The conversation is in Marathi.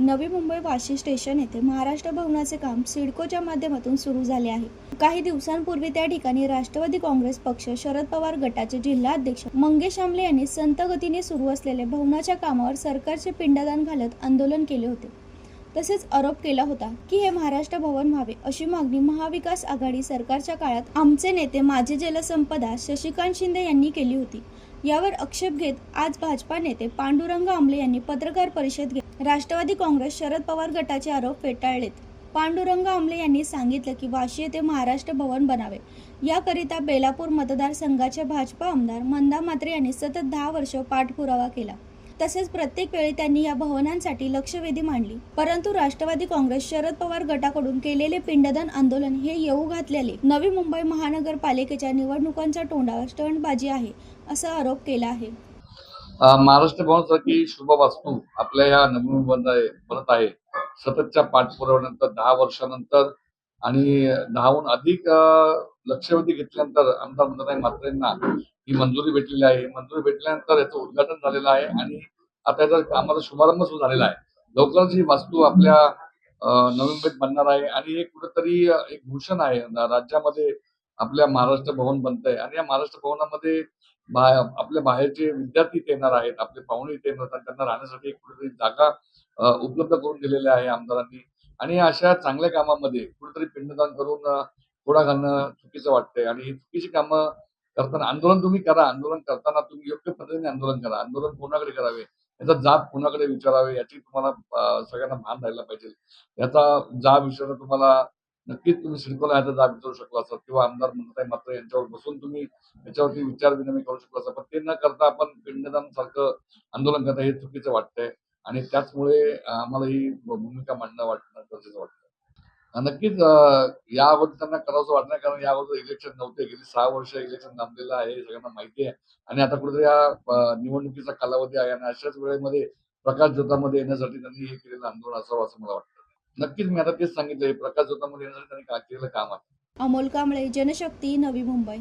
नवी मुंबई वाशी स्टेशन येथे महाराष्ट्र भवनाचे काम सिडकोच्या माध्यमातून सुरू झाले आहे. काही दिवसांपूर्वी त्या ठिकाणी राष्ट्रवादी काँग्रेस पक्ष शरद पवार गटाचे जिल्हाध्यक्ष मंगेश आमले यांनी संत गतीने सुरू असलेल्या भवनाच्या कामावर सरकारचे पिंडदान घालत आंदोलन केले होते. तसेच आरोप केला होता की हे महाराष्ट्र भवन व्हावे अशी मागणी महाविकास आघाडी सरकारच्या काळात आमचे नेते माजी जलसंपदा शशिकांत शिंदे यांनी केली होती. यावर आक्षेप घेत आज भाजपा नेते पांडुरंग आमले यांनी पत्रकार परिषद घेत राष्ट्रवादी काँग्रेस शरद पवार गटाचे आरोप फेटाळलेत. पांडुरंग आमले यांनी सांगितलं की वाशी येथे महाराष्ट्र भवन बनावे. याकरिता बेलापूर मतदारसंघाचे भाजपा आमदार मंदा मात्रे यांनी सतत दहा वर्ष पाठपुरावा केला. तसेच प्रत्येक वेळी त्यांनी या भवनांसाठी लक्षवेधी मांडली. परंतु राष्ट्रवादी काँग्रेस शरद पवार गटाकडून केलेले पिंडदान आंदोलन हे येऊ घातलेले नवी मुंबई महानगरपालिकेच्या निवडणुकांच्या तोंडावर स्टंटबाजी आहे असा आरोप केला आहे. महाराष्ट्र भवनसारखी शुभ वास्तू आपल्या या नवी मुंबई बनत आहे. सततच्या पाठपुराव्यानंतर दहा वर्षानंतर आणि दहाहून अधिक लक्षवेधी घेतल्यानंतर आमदार मंदाताई मात्रेंना ही मंजुरी भेटलेली आहे. मंजुरी भेटल्यानंतर याचं उद्घाटन झालेलं आहे आणि आता याचा कामाचा शुभारंभ सुरू झालेला आहे. लवकरच ही वास्तू आपल्या नवीन बनणार आहे आणि हे कुठेतरी एक भूषण आहे. राज्यामध्ये आपल्या महाराष्ट्र भवन बनतंय आणि या महाराष्ट्र भवनामध्ये आपल्या बाहेरचे विद्यार्थी इथे येणार आहेत. आपले पाहुणे इथे येणार आहेत. त्यांना राहण्यासाठी कुठेतरी जागा उपलब्ध करून दिलेल्या आहे आमदारांनी. आणि अशा चांगल्या कामामध्ये कुठेतरी पिंडदान करून थोडा घालणं चुकीचं वाटतंय. आणि ही चुकीची कामं करताना आंदोलन तुम्ही करा. आंदोलन करताना तुम्ही योग्य पद्धतीने आंदोलन करा. आंदोलन कोणाकडे करावे? याचा जाब कोणाकडे विचारावे? याची तुम्हाला सगळ्यांना भान राहायला पाहिजे. याचा जाब विचारणं तुम्हाला नक्कीच तुम्ही सिडकोला याचा जाब विचारू शकला असतात किंवा आमदार म्हणताय मात्र यांच्यावर बसून तुम्ही याच्यावरती विचार विनिमय करू शकला असता पण ते न करता आपण पिंडदान सारखं आंदोलन करता हे चुकीचं वाटतंय. आणि त्याचमुळे आम्हाला ही भूमिका मांडणं वाटणं गरजेचं वाटतं नक्कीच याबद्दल त्यांना करावंसं वाटणार कारण याबद्दल इलेक्शन नव्हते गेली सहा वर्ष इलेक्शन थांबलेलं आहे हे सगळ्यांना माहिती आहे. आणि आता कुठेतरी या निवडणुकीचा कालावधी आहे आणि अशाच वेळेमध्ये प्रकाश जोतामध्ये येण्यासाठी त्यांनी हे केलेलं आंदोलन असावं असं मला वाटतं. नक्कीच मी आता तेच सांगितलं हे प्रकाश जोतामध्ये येण्यासाठी त्यांनी केलेलं काम आहे? अमोल कांबळे जनशक्ती नवी मुंबई.